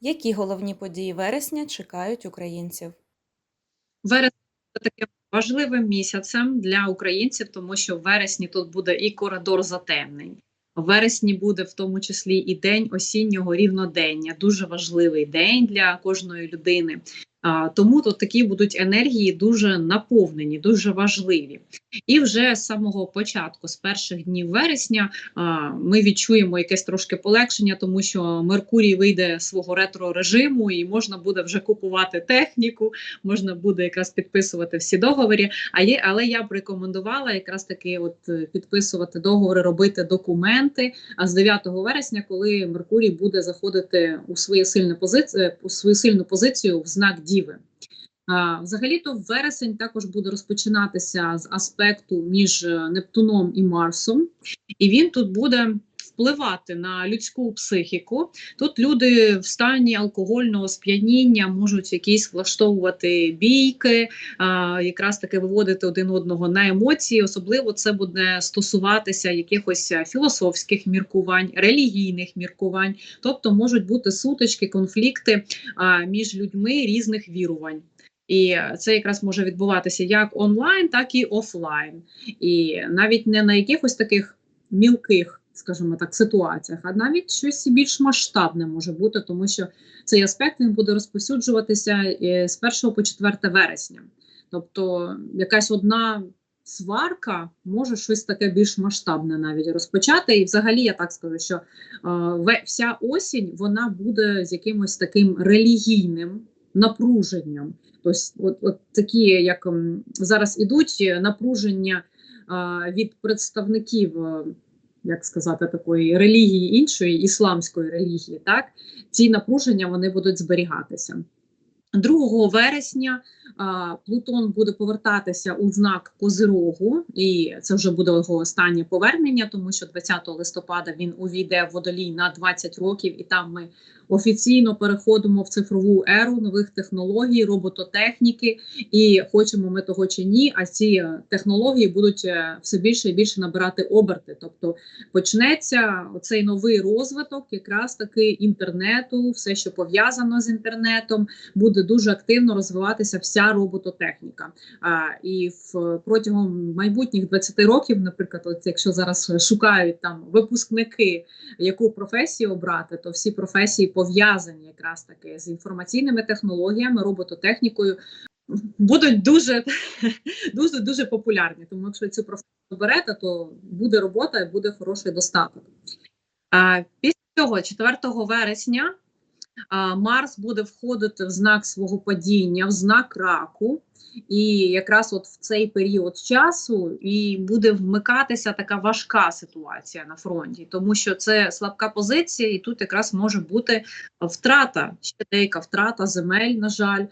Які головні події вересня чекають українців? Вересень це таким важливим місяцем для українців, тому що в вересні тут буде і коридор затемнень. В вересні буде в тому числі і день осіннього рівнодення, дуже важливий день для кожної людини. Тому тут такі будуть енергії дуже наповнені, дуже важливі. І вже з самого початку, з перших днів вересня, ми відчуємо якесь трошки полегшення, тому що Меркурій вийде з свого ретро режиму, і можна буде вже купувати техніку, можна буде якраз підписувати всі договори. Але я б рекомендувала якраз таки, от е, підписувати договори, робити документи. А з 9 вересня, коли Меркурій буде заходити у своє сильне позицію, у свою сильну позицію в знак Діви. А, Взагалі-то вересень також буде розпочинатися з аспекту між е, Нептуном і Марсом, і він тут буде впливати на людську психіку. Тут люди в стані алкогольного сп'яніння можуть якісь влаштовувати бійки, якраз таки виводити один одного на емоції. Особливо це буде стосуватися якихось філософських міркувань, релігійних міркувань, тобто можуть бути сутички, конфлікти між людьми різних вірувань. І це якраз може відбуватися як онлайн, так і офлайн. І навіть не на якихось таких мілких, скажімо так, ситуаціях, а навіть щось більш масштабне може бути, тому що цей аспект він буде розповсюджуватися е, з 1 по 4 вересня. Тобто якась одна сварка може щось таке більш масштабне навіть розпочати. І взагалі я так скажу, що е, вся осінь вона буде з якимось таким релігійним напруженням. Тобто, от, от такі, як зараз ідуть напруження а, від представників, е, як сказати, такої релігії іншої, ісламської релігії, так ці напруження вони будуть зберігатися. 2 вересня а, Плутон буде повертатися у знак Козирогу, і це вже буде його останнє повернення, тому що 20 листопада він увійде в водолій на 20 років, і там ми офіційно переходимо в цифрову еру нових технологій, робототехніки, і хочемо ми того чи ні, а ці технології будуть е, все більше і більше набирати оберти. Тобто почнеться оцей новий розвиток, якраз таки інтернету, все, що пов'язано з інтернетом, буде дуже активно розвиватися вся робототехніка. І в протягом майбутніх 20 років, наприклад, от якщо зараз шукають там випускники, яку професію обрати, то всі професії пов'язані якраз таки з інформаційними технологіями, робототехнікою, будуть дуже дуже дуже популярні. Тому якщо цю професію берете, то буде робота і буде хороший достаток. А, Після цього, 4 вересня, Марс буде входити в знак свого падіння, в знак раку. І якраз от в цей період часу і буде вмикатися така важка ситуація на фронті, тому що це слабка позиція, і тут якраз може бути втрата, ще деяка втрата земель. На жаль,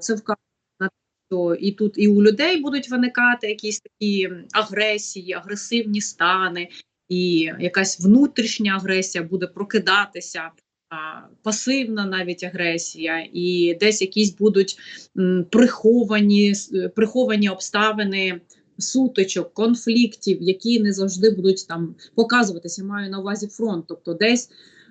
це вказує на те, що і тут і у людей будуть виникати якісь такі агресії, агресивні стани, і якась внутрішня агресія буде прокидатися пасивна навіть агресія, і десь якісь будуть приховані, приховані обставини. Сутичок, конфліктів, які не завжди будуть там показуватися, маю на увазі фронт. Тобто, десь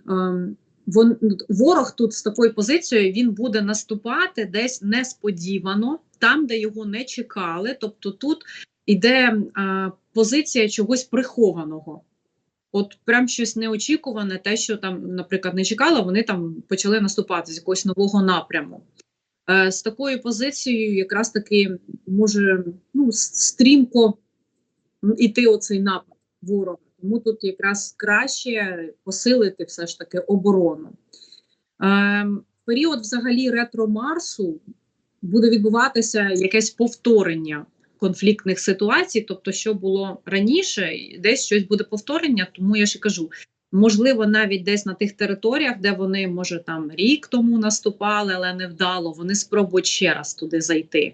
ем, вон, ворог тут з такою позицією він буде наступати десь несподівано, там, де його не чекали. Тобто, тут іде е, позиція чогось прихованого. От прям щось неочікуване, те, що там, наприклад, не чекала, вони там почали наступати з якогось нового напряму. Е, З такою позицією, якраз таки може ну, стрімко йти оцей напад ворога. Тому тут якраз краще посилити все ж таки оборону. Е, період взагалі ретро Марсу буде відбуватися якесь повторення конфліктних ситуацій, тобто, що було раніше, десь щось буде повторення, тому я ще кажу. Можливо, навіть десь на тих територіях, де вони, може, там рік тому наступали, але не вдало, вони спробують ще раз туди зайти.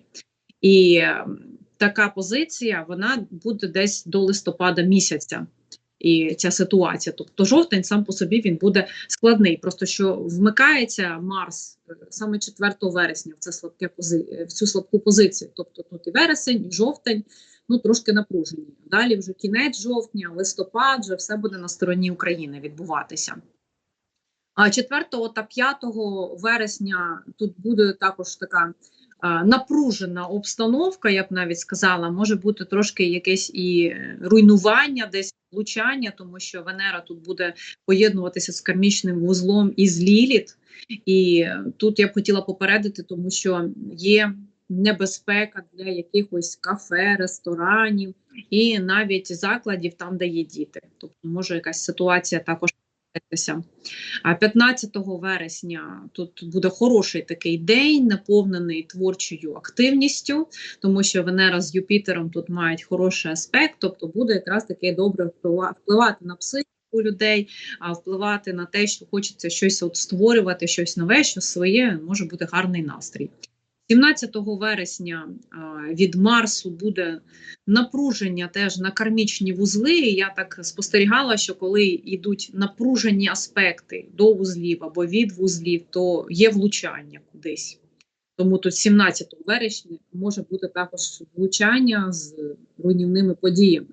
І ем, така позиція вона буде десь до листопада місяця і ця ситуація. Тобто жовтень сам по собі він буде складний. Просто що вмикається Марс е, саме 4 вересня в це слабке пози... в цю слабку позицію. Тобто тут і вересень, і жовтень, ну трошки напружені. Далі вже кінець жовтня, листопад, вже все буде на стороні України відбуватися. А 4 та 5 вересня тут буде також така напружена обстановка, я б навіть сказала, може бути трошки якесь і е, руйнування, десь влучання, тому що Венера тут буде поєднуватися з кармічним вузлом із Ліліт. І е, тут я б хотіла попередити, тому що є небезпека для якихось кафе, ресторанів і навіть закладів там, де є діти. Тобто може якась ситуація також статися. А 15 вересня тут буде хороший такий день, наповнений творчою активністю, тому що Венера з Юпітером тут мають хороший аспект, тобто буде якраз таки добре вплива- впливати на психіку людей, а впливати на те, що хочеться щось от створювати, щось нове, щось своє, може бути гарний настрій. 17 вересня від Марсу буде напруження теж на кармічні вузли. Я так спостерігала, що коли йдуть напружені аспекти до вузлів або від вузлів, то є влучання кудись. Тому тут 17 вересня може бути також влучання з руйнівними подіями.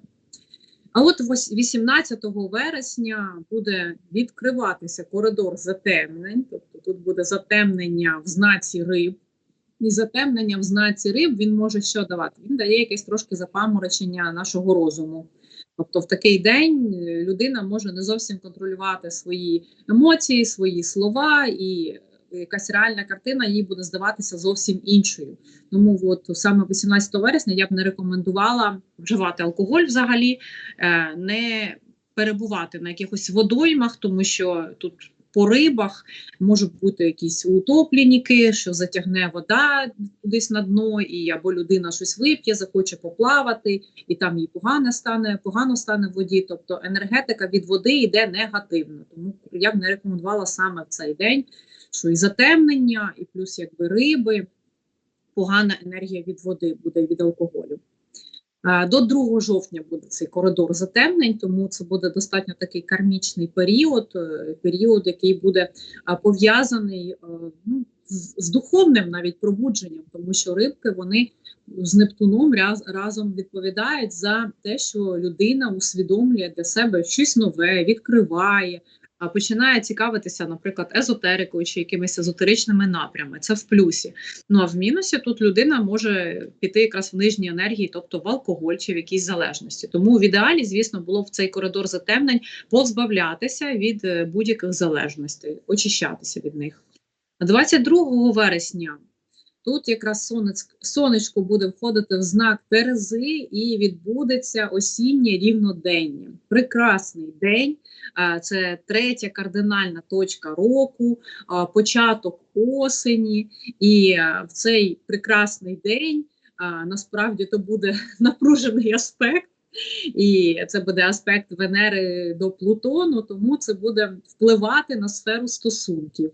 А от вось- 18 вересня буде відкриватися коридор затемнень, тобто тут буде затемнення в знаці риб. І затемнення в знаці риб він може що давати? Він дає якесь трошки запаморочення нашого розуму. Тобто, в такий день е, людина може не зовсім контролювати свої емоції, свої слова, і якась реальна картина їй буде здаватися зовсім іншою. Тому от саме 18 вересня я б не рекомендувала вживати алкоголь взагалі, е, не перебувати на якихось водоймах, тому що тут по рибах можуть бути якісь утопленники, що затягне вода кудись на дно, і або людина щось вип'є, захоче поплавати, і там їй погано стане, погано стане в воді. Тобто енергетика від води йде негативно. Тому я б не рекомендувала саме в цей день, що і затемнення, і плюс якби риби, погана енергія від води буде від алкоголю. Е, До 2 жовтня буде цей коридор затемнень, тому це буде достатньо такий кармічний період, е, період, який буде пов'язаний е, ну, з, з духовним навіть пробудженням, тому що рибки вони з Нептуном раз, разом відповідають за те, що людина усвідомлює для себе щось нове, відкриває. А, Починає цікавитися, наприклад, езотерикою чи якимись езотеричними напрямами. Це в плюсі. Ну а в мінусі тут людина може піти якраз в нижній енергії, тобто в алкоголь чи в якійсь залежності. Тому в ідеалі, звісно, було в цей коридор затемнень позбавлятися від е, будь-яких залежностей, очищатися від них. 22 вересня тут якраз сонечко буде входити в знак Терези і відбудеться осіннє рівнодення. Прекрасний день. Це третя кардинальна точка року, початок осені. І в цей прекрасний день насправді то буде напружений аспект. І це буде аспект Венери до Плутону, тому це буде впливати на сферу стосунків.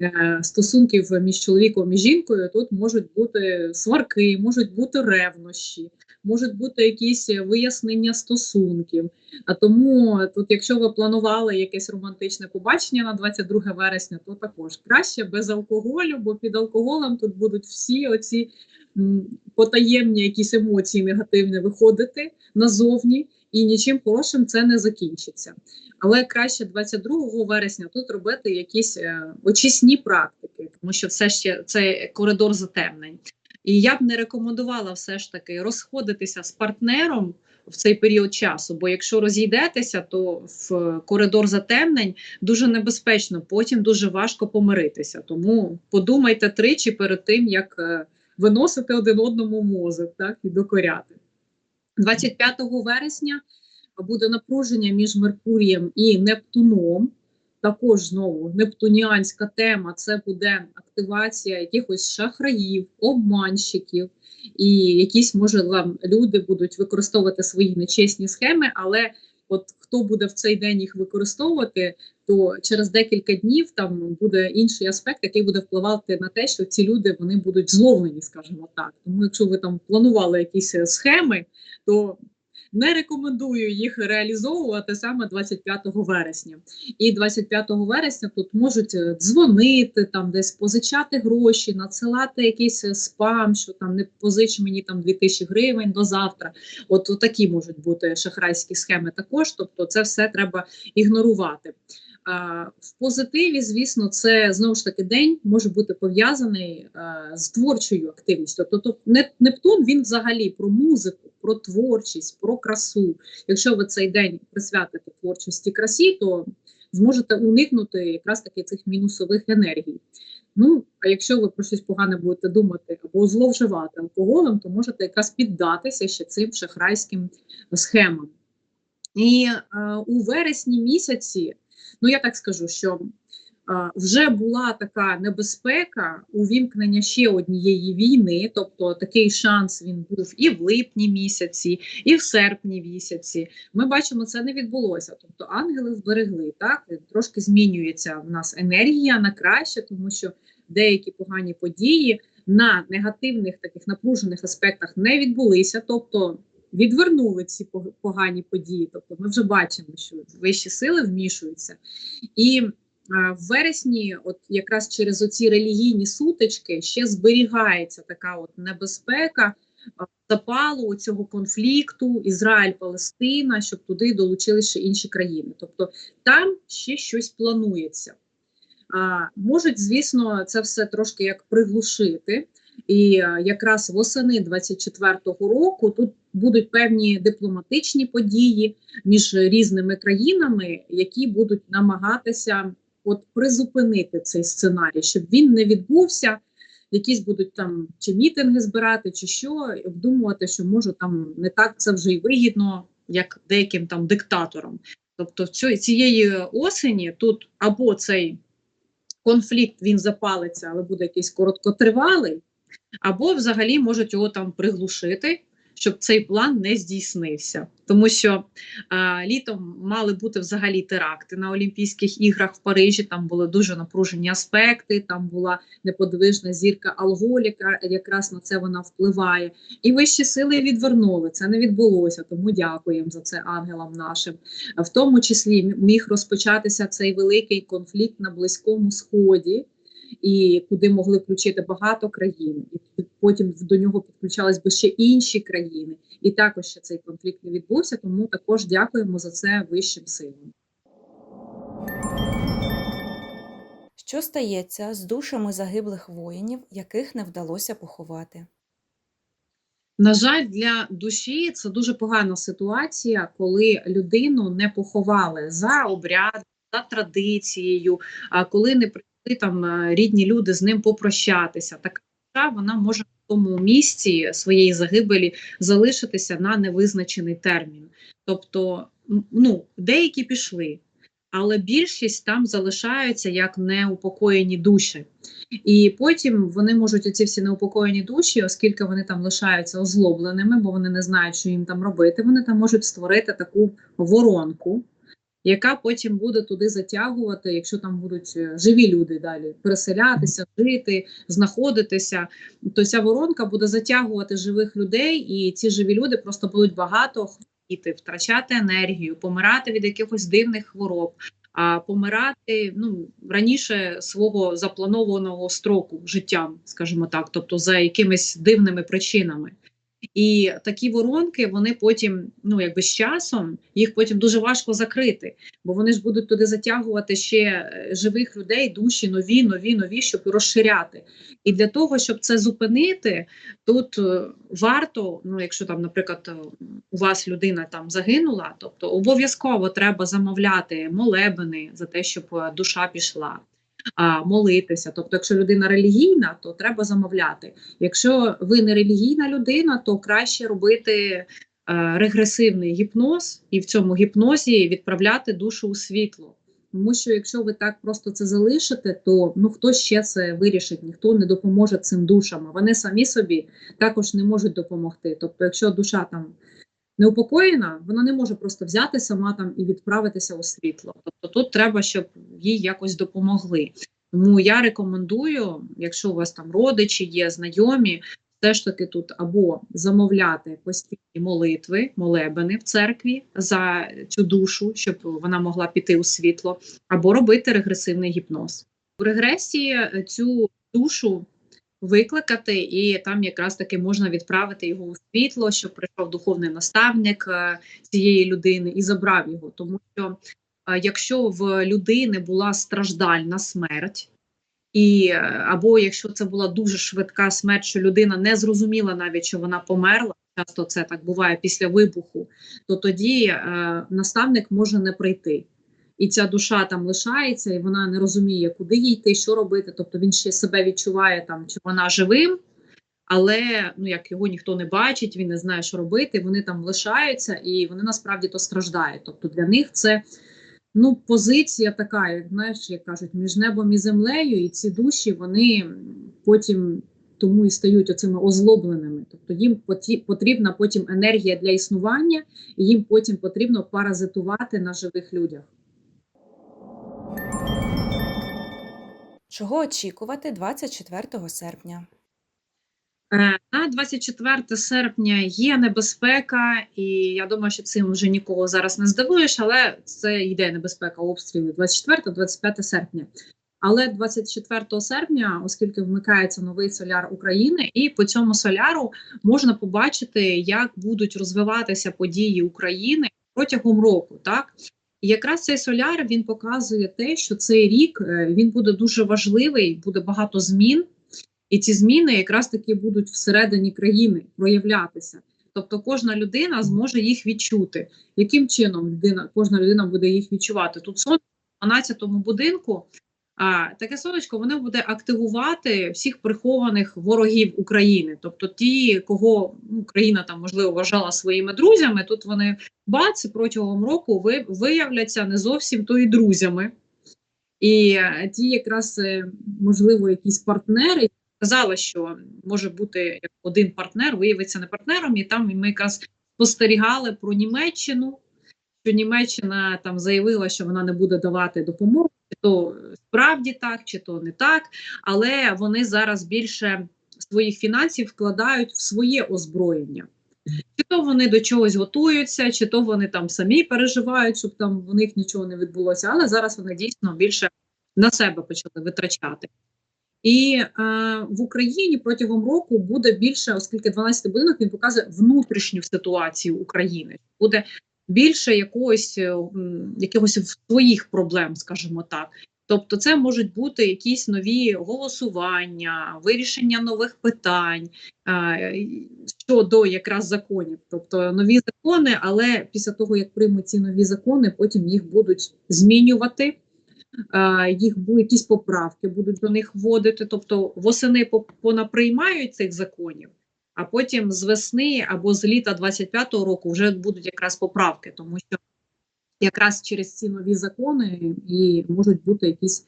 Е, Стосунків між чоловіком і жінкою тут можуть бути сварки, можуть бути ревнощі, можуть бути якісь вияснення стосунків. А тому тут, якщо ви планували якесь романтичне побачення на 22 вересня, то також краще без алкоголю, бо під алкоголем тут будуть всі оці потаємні якісь емоції негативні виходити назовні, і нічим хорошим це не закінчиться. Але краще 22 вересня тут робити якісь е, очисні практики, тому що все ще це коридор затемнень. І я б не рекомендувала все ж таки розходитися з партнером в цей період часу. Бо якщо розійдетеся, то в коридор затемнень дуже небезпечно, потім дуже важко помиритися. Тому подумайте тричі перед тим, як е, виносити один одному мозок, так і докоряти. 25 вересня буде напруження між Меркурієм і Нептуном. Також знову нептуніанська тема це буде активація якихось шахраїв, обманщиків, і якісь, може, люди будуть використовувати свої нечесні схеми, але от хто буде в цей день їх використовувати, то через декілька днів там буде інший аспект, який буде впливати на те, що ці люди вони будуть зловлені, скажімо так. Тому, якщо ви там планували якісь е, схеми, то не рекомендую їх реалізовувати саме 25 вересня. І 25 вересня тут можуть е, дзвонити, там десь позичати гроші, надсилати якийсь е, спам, що там не позич мені там 2000 гривень до завтра. От такі можуть бути шахрайські схеми також. Тобто, це все треба ігнорувати. В позитиві, звісно, це знову ж таки день може бути пов'язаний е, з творчою активністю. Тобто Не- Нептун він взагалі про музику, про творчість, про красу. Якщо ви цей день присвятите творчості красі, то зможете уникнути якраз таки цих мінусових енергій. Ну, а якщо ви про щось погане будете думати або зловживати алкоголем, то можете якраз піддатися ще цим шахрайським схемам. І е, у вересні місяці, ну я так скажу, що вже була така небезпека увімкнення ще однієї війни, тобто такий шанс він був і в липні місяці, і в серпні місяці. Ми бачимо, це не відбулося. Тобто ангели вберегли так, трошки змінюється в нас енергія на краще, тому що деякі погані події на негативних таких напружених аспектах не відбулися. тобто відвернули ці погані події. Тобто ми вже бачимо, що вищі сили вмішуються. І в вересні, от якраз через оці релігійні сутички, ще зберігається така от небезпека запалу цього конфлікту Ізраїль-Палестина, щоб туди долучилися інші країни. Тобто там ще щось планується. А, можуть, звісно, це все трошки як приглушити. І якраз восени 24-го року тут будуть певні дипломатичні події між різними країнами, які будуть намагатися от призупинити цей сценарій, щоб він не відбувся. Якісь будуть там чи мітинги збирати, чи що, і обдумувати, що може там не так це вже й вигідно, як деяким там диктаторам. Тобто, цієї осені тут або цей конфлікт він запалиться, але буде якийсь короткотривалий, або взагалі можуть його там приглушити, щоб цей план не здійснився. Тому що а, літом мали бути взагалі теракти на Олімпійських іграх в Парижі. Там були дуже напружені аспекти. Там була неподвижна зірка алголіка, якраз на це вона впливає. І вищі сили відвернули. Це не відбулося. Тому дякуємо за це ангелам нашим. В тому числі міг розпочатися цей великий конфлікт на Близькому Сході, і куди могли включити багато країн, і потім до нього підключались би ще інші країни, і також ще цей конфлікт не відбувся. Тому також дякуємо за це вищим силам. Що стається з душами загиблих воїнів, яких не вдалося поховати? На жаль, для душі це дуже погана ситуація, коли людину не поховали за обрядом, за традицією, коли не там е, рідні люди з ним попрощатися. Така вона може в тому місці своєї загибелі залишитися на невизначений термін. Тобто, ну, деякі пішли, але більшість там залишаються як неупокоєні душі. І потім вони можуть оці всі неупокоєні душі, оскільки вони там лишаються озлобленими, бо вони не знають, що їм там робити. Вони там можуть створити таку воронку, яка потім буде туди затягувати, якщо там будуть е, живі люди далі переселятися, жити, знаходитися. То ця воронка буде затягувати живих людей, і ці живі люди просто будуть багато хворіти, втрачати енергію, помирати від якихось дивних хвороб а помирати ну раніше свого запланованого строку життям, скажімо так, тобто за якимись дивними причинами. І такі воронки вони потім, ну якби з часом, їх потім дуже важко закрити, бо вони ж будуть туди затягувати ще е, живих людей, душі нові, нові, нові, щоб розширяти. І для того, щоб це зупинити, тут е, варто, ну якщо там, наприклад, е, у вас людина там загинула, тобто обов'язково треба замовляти молебени за те, щоб душа пішла. Молитися, тобто, якщо людина релігійна, то треба замовляти. Якщо ви не релігійна людина, то краще робити е, регресивний гіпноз і в цьому гіпнозі відправляти душу у світло. Тому що якщо ви так просто це залишите, то ну хто ще це вирішить, ніхто не допоможе цим душам. Вони самі собі також не можуть допомогти. Тобто, якщо душа там неупокоєна, вона не може просто взяти сама там і відправитися у світло. Тобто тут треба, щоб їй якось допомогли. Тому я рекомендую, якщо у вас там родичі є, знайомі, все ж таки тут або замовляти постійні молитви, молебени в церкві за цю душу, щоб вона могла піти у світло, або робити регресивний гіпноз. У регресії е, цю душу викликати, і там якраз таки можна відправити його у світло, щоб прийшов духовний наставник е, цієї людини і забрав його, тому що е, якщо в людини була страждальна смерть, і е, або якщо це була дуже швидка смерть, що людина не зрозуміла навіть, що вона померла. Часто це так буває після вибуху, то тоді е, наставник може не прийти. І ця душа там лишається, і вона не розуміє, куди їй йти, що робити. Тобто він ще себе відчуває там, чи вона живим, але ну як його ніхто не бачить, він не знає, що робити. Вони там лишаються, і вони насправді то страждають. Тобто для них це ну позиція така, як знаєш, як кажуть, між небом і землею, і ці душі вони потім тому і стають оцими озлобленими. Тобто їм потрібна потім енергія для існування, і їм потім потрібно паразитувати на живих людях. Чого очікувати 24 серпня? Е, На 24 серпня є небезпека, і я думаю, що цим вже нікого зараз не здивуєш, але це йде небезпека обстрілів 24-25 серпня. Але 24 серпня, оскільки вмикається новий соляр України, і по цьому соляру можна побачити, як будуть розвиватися події України протягом року. Так якраз цей соляр він показує те, що цей рік е, він буде дуже важливий, буде багато змін. І ці зміни якраз таки будуть всередині країни проявлятися. Тобто кожна людина зможе їх відчути. Яким чином людина, кожна людина буде їх відчувати? Тут сонце в 12-му будинку, а таке сонечко воно буде активувати всіх прихованих ворогів України. Тобто ті, кого ну, Україна там можливо вважала своїми друзями, тут вони бац протягом року ви, виявляться не зовсім то і друзями. І ті, якраз е, можливо, якісь партнери казала, що може бути один партнер, виявиться не партнером, і там ми якраз спостерігали про Німеччину, що Німеччина там заявила, що вона не буде давати допомогу, то справді так, чи то не так, але вони зараз більше своїх фінансів вкладають в своє озброєння. Чи то вони до чогось готуються, чи то вони там самі переживають, щоб там у них нічого не відбулося, але зараз вони дійсно більше на себе почали витрачати. І е, в Україні протягом року буде більше, оскільки 12 будинок він показує внутрішню ситуацію України. Буде більше якогось, м, якихось своїх проблем, скажімо так. Тобто, це можуть бути якісь нові голосування, вирішення нових питань е, щодо якраз законів. Тобто нові закони, але після того як приймуть ці нові закони, потім їх будуть змінювати е, їх якісь поправки будуть до них вводити. Тобто восени понаприймають цих законів, а потім з весни або з літа 25-го року вже будуть якраз поправки, тому що якраз через ці нові закони і можуть бути якісь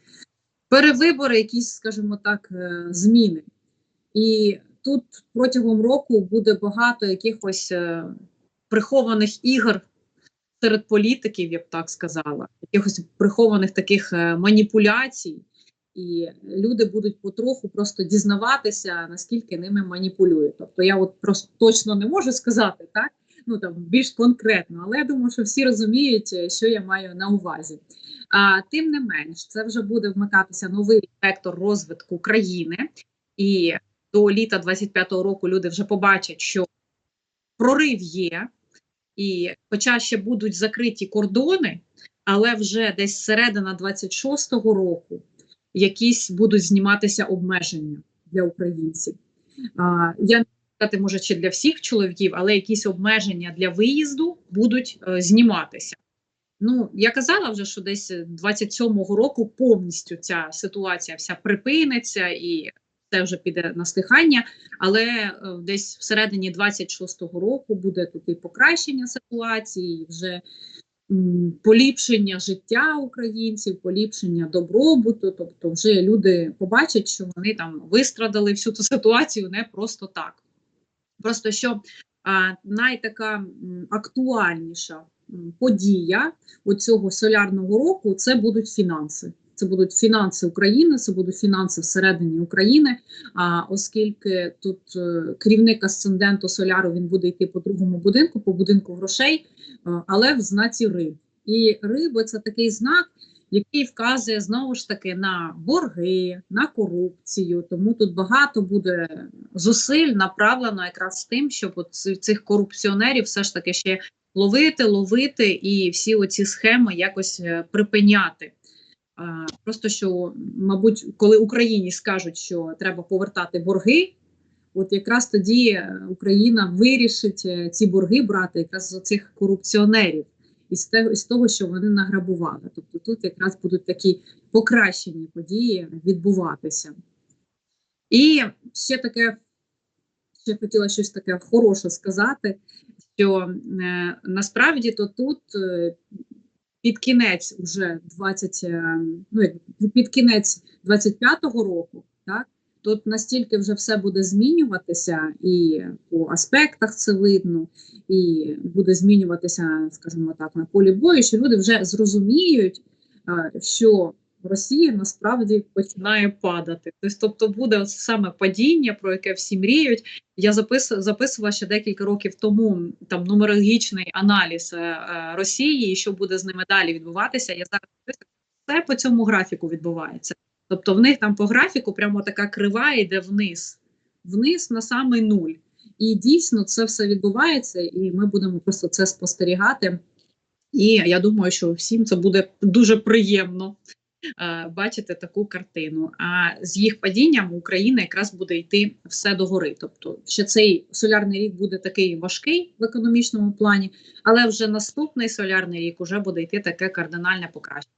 перевибори, якісь, скажімо так, е, зміни. І тут протягом року буде багато якихось е, прихованих ігор серед політиків, я б так сказала, якихось прихованих таких е, маніпуляцій, і люди будуть потроху просто дізнаватися, наскільки ними маніпулюють. Тобто я от просто точно не можу сказати, так? Ну там більш конкретно, але я думаю, що всі розуміють, е, що я маю на увазі. А, тим не менш, це вже буде вмикатися новий вектор розвитку країни, і до літа 25-го року люди вже побачать, що прорив є, і хоча ще будуть закриті кордони, але вже десь середина 26-го року якісь будуть зніматися обмеження для українців. А, я сказати, може, чи для всіх чоловіків, але якісь обмеження для виїзду будуть е, зніматися. Ну, я казала вже, що десь 27-го року повністю ця ситуація вся припиниться і це вже піде на стихання, але е, десь всередині 26-го року буде тут і покращення ситуації, і вже м, поліпшення життя українців, поліпшення добробуту. Тобто, вже люди побачать, що вони там вистрадали всю ту ситуацію не просто так. Просто що найтака актуальніша подія оцього солярного року це будуть фінанси. Це будуть фінанси України, це будуть фінанси всередині України. А оскільки тут е, керівник асценденту соляру він буде йти по другому будинку, по будинку грошей, е, але в знаці риб. І риби це такий знак, який вказує знову ж таки на борги, на корупцію. Тому тут багато буде зусиль направлено якраз тим, щоб цих корупціонерів все ж таки ще ловити, ловити і всі оці схеми якось е, припиняти. Просто що, мабуть, коли Україні скажуть, що треба повертати борги, от якраз тоді Україна вирішить е, ці борги брати якраз з цих корупціонерів із того, що вони награбували. Тобто тут якраз будуть такі покращені події відбуватися. І ще таке, ще хотіла щось таке хороше сказати, що е, насправді то тут е, під кінець вже 20, е, ну, під кінець 25-го року, так, тут настільки вже все буде змінюватися, і по аспектах це видно, і буде змінюватися, скажімо так, на полі бою, що люди вже зрозуміють, е, що Росія насправді починає падати. Тобто, тобто буде саме падіння, про яке всі мріють. Я запис, записувала ще декілька років тому там нумерологічний аналіз е, е, Росії і що буде з ними далі відбуватися. Я зараз все по цьому графіку відбувається. Тобто в них там по графіку прямо така крива йде вниз, вниз на самий нуль. І дійсно це все відбувається, і ми будемо просто це спостерігати. І я думаю, що всім це буде дуже приємно е, бачити таку картину. А з їх падінням Україна якраз буде йти все догори. Тобто, ще цей солярний рік буде такий важкий в економічному плані, але вже наступний солярний рік уже буде йти таке кардинальне покращення.